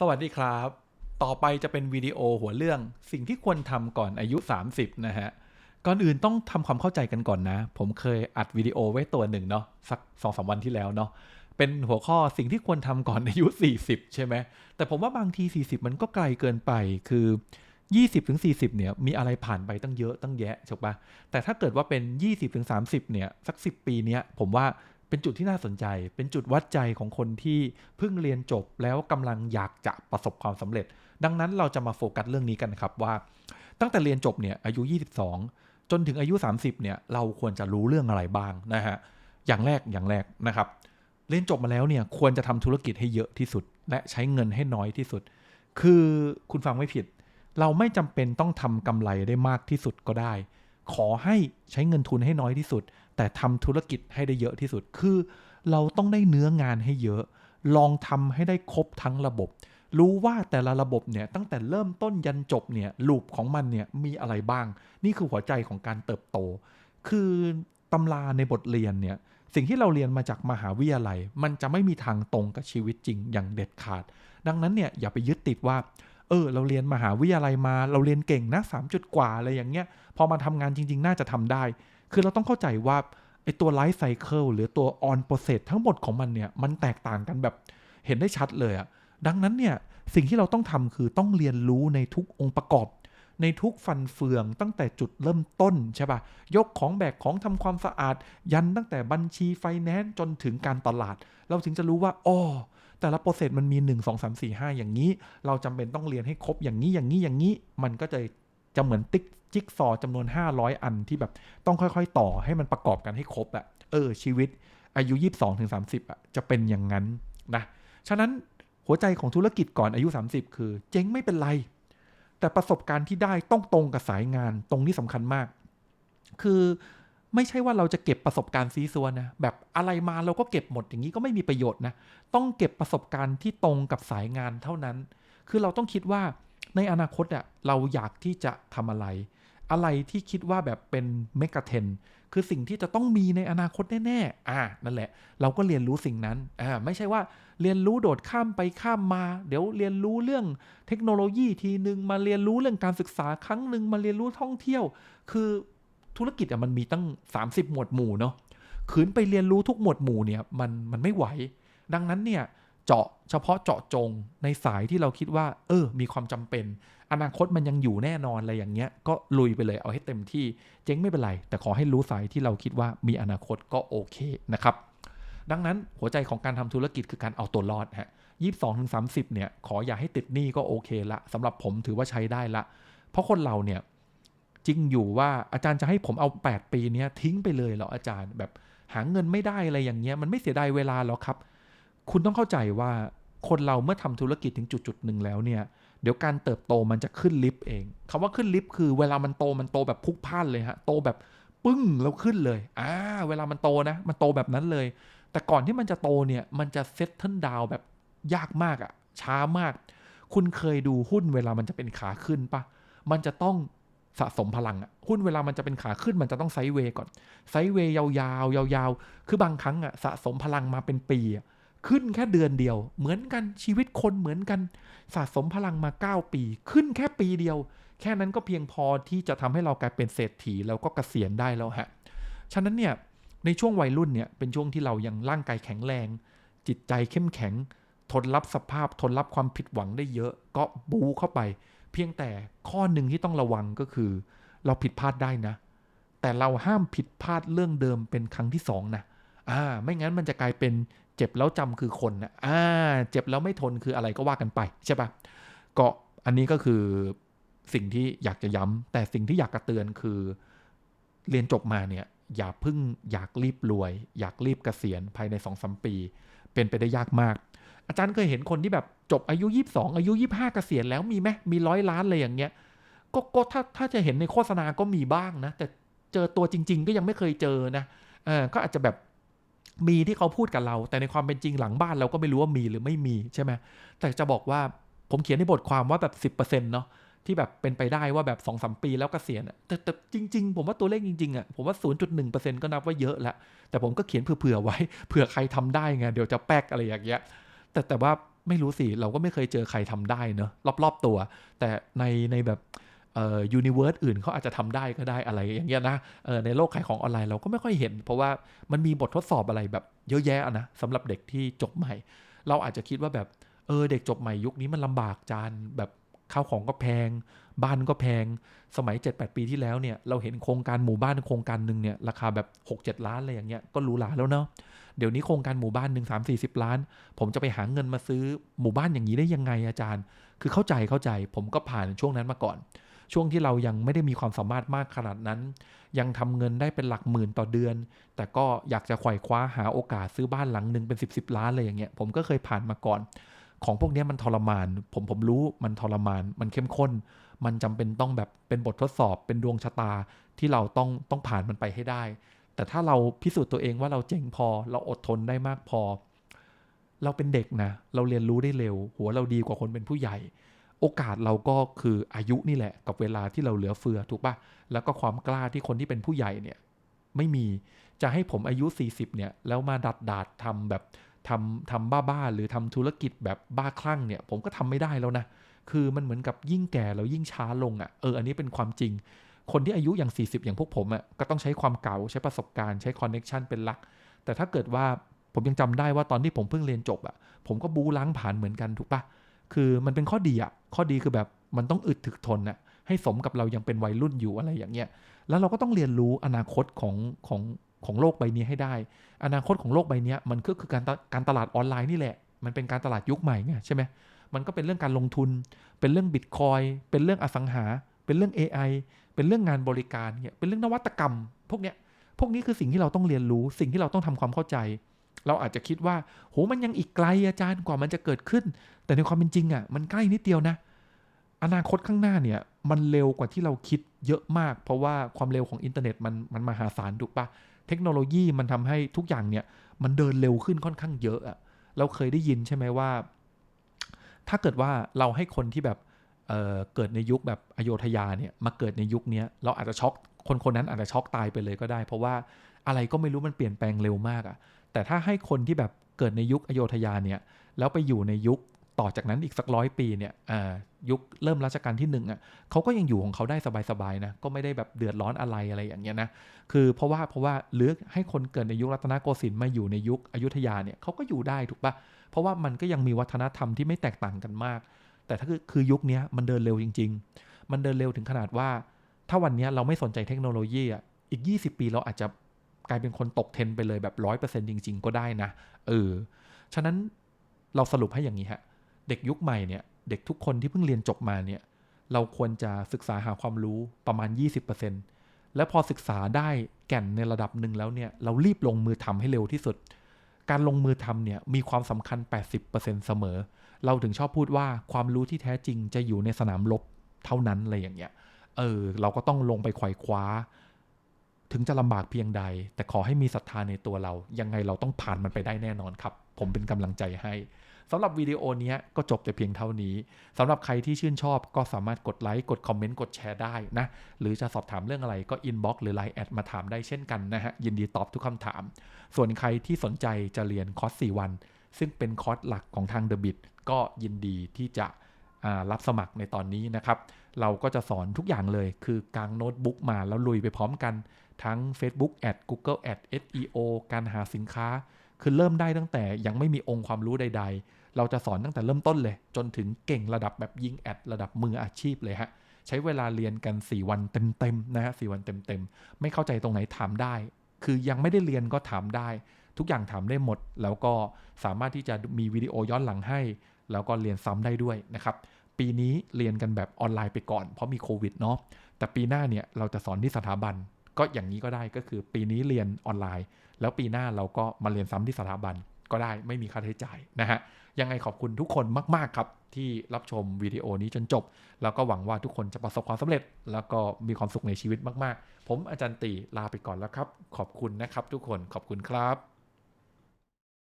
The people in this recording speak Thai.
สวัสดีครับ ต่อไปจะเป็นวิดีโอหัวเรื่อง สิ่งที่ควรทำก่อนอายุ 30 นะฮะ ก่อนอื่นต้องทำความเข้าใจกันก่อนนะ ผมเคยอัดวิดีโอไว้ตัวหนึ่งเนาะสักสองสามวันที่แล้วเนาะ เป็นหัวข้อสิ่งที่ควรทำก่อนอายุ 40 ใช่ไหม แต่ผมว่าบางที 40 มันก็ไกลเกินไป คือ 20ถึงเนี่ยมีอะไรผ่านไปตั้งเยอะตั้งแยะถูกปะแต่ถ้าเกิดว่าเป็น 20ถึงเนี่ยสัก 10 ปีเนี้ยผมว่า เป็นจุดที่น่าสนใจ เป็นจุดวัดใจของคนที่เพิ่งเรียนจบแล้วกำลังอยากจะประสบความสำเร็จ ดังนั้นเราจะมาโฟกัสเรื่องนี้กันครับว่า ตั้งแต่เรียนจบเนี่ยอายุ 22 จนถึงอายุ 30เนี่ยเราควรจะรู้เรื่องอะไรบ้างนะฮะอย่างแรกอย่างแรกนะครับ เรียนจบมาแล้วเนี่ยควรจะทำธุรกิจให้เยอะที่สุด และใช้เงินให้น้อยที่สุด คือคุณฟังไม่ผิด เราไม่จำเป็นต้องทำกำไรได้มากที่สุดก็ได้ ขอให้ใช้เงินทุนให้น้อยที่สุด แต่ทำธุรกิจให้ได้เยอะที่สุด คือเราต้องได้เนื้องานให้เยอะ ลองทำให้ได้ครบทั้งระบบ รู้ว่าแต่ละระบบเนี่ยตั้งแต่เริ่มต้นยันจบเนี่ยลูปของมันเนี่ยมีอะไรบ้าง นี่คือหัวใจของการเติบโต คือตำราในบทเรียนเนี่ยสิ่งที่เราเรียนมาจากมหาวิทยาลัย มันจะไม่มีทางตรงกับชีวิตจริงอย่างเด็ดขาด ดังนั้นเนี่ยอย่าไปยึดติดว่า เออ เราเรียนมหาวิทยาลัยมา เราเรียนเก่งนะ3จุดกว่าอะไรอย่างเงี้ย พอมาทำงานจริง ๆ น่าจะทำได้ คือเราต้องเข้าใจว่าไอตัวไลฟ์ไซเคิลหรือตัวออนโปรเซสทั้งหมดของมันเนี่ย มันแตกต่างกันแบบเห็นได้ชัดเลยอะดังนั้นเนี่ยสิ่งที่เราต้องทำคือต้องเรียนรู้ในทุกองค์ประกอบ ในทุกฟันเฟืองตั้งแต่จุดเริ่มต้นใช่ปะยกของแบกของทำความสะอาด ยันตั้งแต่บัญชีไฟแนนซ์จนถึงการตลาด เราถึงจะรู้ว่าอ๋อแต่ละโปรเซสมันมี 1 2 3 4 5 อย่างนี้ เราจำเป็นต้องเรียนให้ครบอย่างนี้อย่างนี้อย่างนี้ มันก็จะ จะเหมือนติ๊กจิ๊กซอจำนวน 500 อันที่แบบต้องค่อยๆ ต่อให้มันประกอบกันให้ครบอะเออ ชีวิตอายุ 22ถึง30อะจะเป็นอย่างนั้นนะ ฉะนั้นหัวใจของธุรกิจก่อนอายุ 30 คือ เจ๊งไม่เป็นไร แต่ประสบการณ์ที่ได้ต้องตรงกับสายงานตรงนี้สำคัญมาก คือไม่ใช่ว่าเราจะเก็บประสบการณ์ซีซัวนะ แบบอะไรมาเราก็เก็บหมดอย่างนี้ก็ไม่มีประโยชน์นะ ต้องเก็บประสบการณ์ที่ตรงกับสายงานเท่านั้น คือเราต้องคิดว่า ในอนาคตอะเราอยากที่จะทำอะไร อะไรที่คิดว่าแบบเป็นเมกะเทนคือสิ่งที่จะต้องมีในอนาคตแน่ๆอ่านั่นแหละ เราก็เรียนรู้สิ่งนั้นอ่าไม่ใช่ว่าเรียนรู้โดดข้ามไปข้ามมา เดี๋ยวเรียนรู้เรื่องเทคโนโลยีทีหนึ่งมาเรียนรู้เรื่องการศึกษาครั้งหนึ่งมาเรียนรู้ท่องเที่ยว คือธุรกิจอะมันมีตั้ง 30 หมวดหมู่เนาะขืนไปเรียนรู้ทุกหมวดหมู่เนี่ยมันมันไม่ไหว ดังนั้นเนี่ย เจาะเฉพาะเจาะจงในสายที่เราคิดว่า เออ มีความจำเป็น อนาคตมันยังอยู่แน่นอนอะไรอย่างเงี้ย ก็ลุยไปเลยเอาให้เต็มที่ เจ๊งไม่เป็นไร แต่ขอให้รู้สายที่เราคิดว่ามีอนาคตก็โอเคนะครับ ดังนั้นหัวใจของการทำธุรกิจคือการเอาตัวรอดฮะยี่สิบสองถึงสามสิบเนี่ย ขออย่าให้ติดหนี้ก็โอเคละสำหรับผมถือว่าใช้ได้ละ เพราะคนเราเนี่ยจริงอยู่ว่าอาจารย์จะให้ผมเอา 8 ปีเนี้ยทิ้งไปเลยเหรออาจารย์แบบหาเงินไม่ได้อะไรอย่างเงี้ยมันไม่เสียดายเวลาหรอครับ คุณต้องเข้าใจว่าคนเราเมื่อทำธุรกิจถึงจุดจุดหนึ่งแล้วเนี่ย เดี๋ยวการเติบโตมันจะขึ้นลิฟต์เองคำว่าขึ้นลิฟต์คือเวลามันโตมันโตแบบพุกพ่านเลยฮะ โตแบบปึ้งแล้วขึ้นเลย อ่า เวลามันโตนะ มันโตแบบนั้นเลย แต่ก่อนที่มันจะโตเนี่ย มันจะเซตเทิลดาวแบบยากมากอะช้ามาก คุณเคยดูหุ้นเวลามันจะเป็นขาขึ้นปะ มันจะต้องสะสมพลังอะหุ้นเวลามันจะเป็นขาขึ้นมันจะต้องไซด์เวย์ก่อน ไซด์เวย์ยาวๆยาวๆ คือบางครั้งอะสะสมพลังมาเป็นปีอะ ขึ้นแค่เดือนเดียว เหมือนกันชีวิตคนเหมือนกันสะสมพลังมา 9 ปี ขึ้นแค่ปีเดียว แค่นั้นก็เพียงพอที่จะทำให้เรากลายเป็นเศรษฐีแล้วก็เกษียณได้แล้วฮะฉะนั้นเนี่ยในช่วงวัยรุ่นเนี่ยเป็นช่วงที่เรายังร่างกายแข็งแรง จิตใจเข้มแข็ง ทนรับสภาพทนรับความผิดหวังได้เยอะ ก็บูเข้าไป เพียงแต่ข้อหนึ่งที่ต้องระวังก็คือ เราผิดพลาดได้นะ แต่เราห้ามผิดพลาดเรื่องเดิมเป็นครั้งที่สองนะอ่าไม่งั้นมันจะกลายเป็น เจ็บแล้วจำคือคนนะอ่า เจ็บแล้วไม่ทนคืออะไรก็ว่ากันไปใช่ปะก็อันนี้ก็คือสิ่งที่อยากจะย้ำแต่สิ่งที่อยากกระเตือนคือ เรียนจบมาเนี่ย อย่าพึ่งอยากรีบรวย อยากรีบเกษียณภายในสองสมปี เป็นไปได้ยากมาก อาจารย์เคยเห็นคนที่แบบจบอายุ 22 อายุ 25เกษียณแล้วมีไหมมีร้อยล้านเลยอย่างเงี้ยก็ก็ถ้าถ้าจะเห็นในโฆษณาก็มีบ้างนะ แต่เจอตัวจริง ๆ ก็ยังไม่เคยเจอนะเออก็อาจจะแบบ มีที่เขาพูดกับเรา แต่ในความเป็นจริงหลังบ้านเราก็ไม่รู้ว่ามีหรือไม่มีใช่ไหมแต่จะบอกว่าผมเขียนในบทความว่าแบบ 10%เนาะที่แบบเป็นไปได้ว่าแบบ2อสปีแล้วกเกษียณแต่แต่จริง ๆ ผมว่าตัวเลขจริง ๆอะผมว่า 0.1%ก็นับว่าเยอะแล้วแต่ผมก็เขียนเผื่อๆไว้เผื่อใครทำได้ไงเดี๋ยวจะแป๊กอะไรอย่างเงี้ยแต่แต่ว่าไม่รู้สิ เราก็ไม่เคยเจอใครทำได้เนอะรอบ ๆ ตัว แต่ในในแบบ เอ่อยูนิเวิร์สอื่นเขาอาจจะทำได้ก็ได้อะไรอย่างเงี้ยนะเออในโลกขายของออนไลน์เราก็ไม่ค่อยเห็น เพราะว่ามันมีบททดสอบอะไรแบบเยอะแยะนะสำหรับเด็กที่จบใหม่ เราอาจจะคิดว่าแบบเออเด็กจบใหม่ยุคนี้มันลำบากจานแบบข้าวของก็แพง บ้านก็แพง สมัย 7-8 ปีที่แล้วเนี่ย เราเห็นโครงการหมู่บ้านโครงการหนึ่งเนี่ย ราคาแบบ 6-7 ล้านอะไรอย่างเงี้ย ก็หรูหราแล้วเนาะ เดี๋ยวนี้โครงการหมู่บ้านหนึ่งสามสี่สิบล้าน ผมจะไปหาเงินมาซื้อหมู่บ้านอย่างนี้ได้ยังไงอาจารย์ คือเข้าใจเข้าใจ ผมก็ผ่านช่วงนั้นมาก่อน ช่วงที่เรายังไม่ได้มีความสามารถมากขนาดนั้น ยังทำเงินได้เป็นหลักหมื่นต่อเดือน แต่ก็อยากจะไขว่คว้าหาโอกาสซื้อบ้านหลังหนึ่งเป็น 10บสล้านเลยอย่างเงี้ยผมก็เคยผ่านมาก่อน ของพวกนี้มันทรมาน ผมผมรู้มันทรมาน มันเข้มข้น มันจำเป็นต้องแบบเป็นบททดสอบเป็นดวงชะตาที่เราต้องต้องผ่านมันไปให้ได้ แต่ถ้าเราพิสูจน์ตัวเองว่าเราเจ๋งพอ เราอดทนได้มากพอ เราเป็นเด็กนะเราเรียนรู้ได้เร็ว หัวเราดีกว่าคนเป็นผู้ใหญ่ โอกาสเราก็คืออายุนี่แหละ กับเวลาที่เราเหลือเฟือถูกปะแล้วก็ความกล้าที่คนที่เป็นผู้ใหญ่เนี่ยไม่มีจะให้ผมอายุ 40เนี่ยแล้วมาดัดดาดทำแบบทำทำบ้าๆหรือทำธุรกิจแบบบ้าคลั่งเนี่ย ผมก็ทำไม่ได้แล้วนะ คือมันเหมือนกับยิ่งแก่แล้วยิ่งช้าลงอะ่ะเอออันนี้เป็นความจริง คนที่อายุอย่าง 40 อย่างพวกผมอะ่ะก็ต้องใช้ความเก่าใช้ประสบการณ์ใช้คอนเน็ชันเป็นหลัก แต่ถ้าเกิดว่าผมยังจำได้ว่าตอนที่ผมเพิ่งเรียนจบอะ่ะผมก็บูล้างผ่านเหมือนกันถูกปะ คือมันเป็นข้อดีอะข้อดีคือแบบมันต้องอึดถึกทนอะ่ะให้สมกับเรายังเป็นวัยรุ่นอยู่อะไรอย่างเงี้ย แล้วเราก็ต้องเรียนรู้อนาคตของของของโลกใบนี้ให้ได้ อนาคตของโลกใบนี้มันก็คือการการตลาดออนไลน์นี่แหละ มันเป็นการตลาดยุคใหม่ไงใช่ไหมมันก็เป็นเรื่องการลงทุน เป็นเรื่องบิตคอยเป็นเรื่องอสังหา เป็นเรื่อง AI เป็นเรื่องงานบริการเนี่ยเป็นเรื่องนวัตกรรม พวกเนี้ย พวกนี้คือสิ่งที่เราต้องเรียนรู้ สิ่งที่เราต้องทำความเข้าใจ เราอาจจะคิดว่าโหมันยังอีกไกลอาจารย์กว่ามันจะเกิดขึ้น แต่ในความเป็นจริงอะมันใกล้นิดเดียวนะ อนาคตข้างหน้าเนี่ยมันเร็วกว่าที่เราคิดเยอะมาก เพราะว่าความเร็วของอินเทอร์เน็ตมันมันมหาศาลถูกปะเทคโนโลยีมันทำให้ทุกอย่างเนี่ยมันเดินเร็วขึ้นค่อนข้างเยอะอะเราเคยได้ยินใช่ไหมว่า ถ้าเกิดว่าเราให้คนที่แบบเเกิดในยุคแบบอโยธยาเนี่ยมาเกิดในยุคนี้เราอาจจะช็อกคนคนนั้นอาจจะช็อกตายไปเลยก็ได้ เพราะว่าอะไรก็ไม่รู้มันเปลี่ยนแปลงเร็วมากอะ แต่ถ้าให้คนที่แบบเกิดในยุคอโยธยาเนี่ย แล้วไปอยู่ในยุคต่อจากนั้นอีกสักร้อยปีเนี่ยยุคเริ่มรัชกาลที่หนึ่งอะเขาก็ยังอยู่ของเขาได้สบายๆนะ ก็ไม่ได้แบบเดือดร้อนอะไรอะไรอย่างเงี้ยนะ คือเพราะว่าเพราะว่าเลือกให้คนเกิดในยุครัตนโกสินทร์มาอยู่ในยุคอยุธยาเนี่ยเขาก็อยู่ได้ถูกปะเพราะว่ามันก็ยังมีวัฒนธรรมที่ไม่แตกต่างกันมาก แต่ถ้าคือคือยุคนี้มันเดินเร็วจริง ๆ มันเดินเร็วถึงขนาดว่า ถ้าวันนี้เราไม่สนใจเทคโนโลยีอะอีก 20 ปีเราอาจจะ กลายเป็นคนตกเทนไปเลยแบบร้อยเปอร์เซ็นต์จริง ๆ ก็ได้นะ เออ ฉะนั้นเราสรุปให้อย่างนี้ฮะ เด็กยุคใหม่เนี่ย เด็กทุกคนที่เพิ่งเรียนจบมาเนี่ย เราควรจะศึกษาหาความรู้ประมาณ 20%แล้วพอศึกษาได้แก่นในระดับหนึ่งแล้วเนี่ย เรารีบลงมือทำให้เร็วที่สุด การลงมือทำเนี่ยมีความสำคัญ 80%เสมอ เราถึงชอบพูดว่าความรู้ที่แท้จริงจะอยู่ในสนามรบเท่านั้นอะไรอย่างเงี้ย เออ เราก็ต้องลงไปไขว่คว้า ถึงจะลำบากเพียงใด แต่ขอให้มีศรัทธาในตัวเรา ยังไงเราต้องผ่านมันไปได้แน่นอนครับ ผมเป็นกำลังใจให้สำหรับวิดีโอนี้ก็จบแต่เพียงเท่านี้สำหรับใครที่ชื่นชอบก็สามารถกดไลค์กดคอมเมนต์กดแชร์ได้นะ หรือจะสอบถามเรื่องอะไรก็อินบ็อกซ์หรือไลน์แอดมาถามได้เช่นกันนะฮะ ยินดีตอบทุกคำถาม ส่วนใครที่สนใจจะเรียนคอร์ส 4 วัน ซึ่งเป็นคอร์สหลักของทาง The Bit ก็ยินดีที่จะรับสมัครในตอนนี้นะครับ เราก็จะสอนทุกอย่างเลย คือกางโน้ตบุ๊กมาแล้วลุยไปพร้อมกัน ทั้ง Facebook Ad Google Ad SEO การหาสินค้า คือเริ่มได้ตั้งแต่ยังไม่มีองค์ความรู้ใด ๆ เราจะสอนตั้งแต่เริ่มต้นเลย จนถึงเก่งระดับแบบยิงแอดระดับมืออาชีพเลยฮะใช้เวลาเรียนกัน 4 วันเต็มๆนะฮะสวันเต็มๆ ไม่เข้าใจตรงไหนถามได้ คือยังไม่ได้เรียนก็ถามได้ ทุกอย่างถามได้หมด แล้วก็สามารถที่จะมีวิดีโอย้อนหลังให้ แล้วก็เรียนซ้ำได้ด้วยนะครับปีนี้เรียนกันแบบออนไลน์ไปก่อนเพราะมีโควิดเนาะแต่ปีหน้าเนี่ยเราจะสอนที่สถาบัน ก็อย่างนี้ก็ได้ก็คือปีนี้เรียนออนไลน์ แล้วปีหน้าเราก็มาเรียนซ้ำที่สถาบันก็ได้ไม่มีค่าใช้จ่ายนะฮะยังไงขอบคุณทุกคนมาก ๆ ครับ ที่รับชมวิดีโอนี้จนจบ แล้วก็หวังว่าทุกคนจะประสบความสำเร็จ แล้วก็มีความสุขในชีวิตมาก ๆ ผมอาจารย์ตีลาไปก่อนแล้วครับ ขอบคุณนะครับทุกคนขอบคุณครับ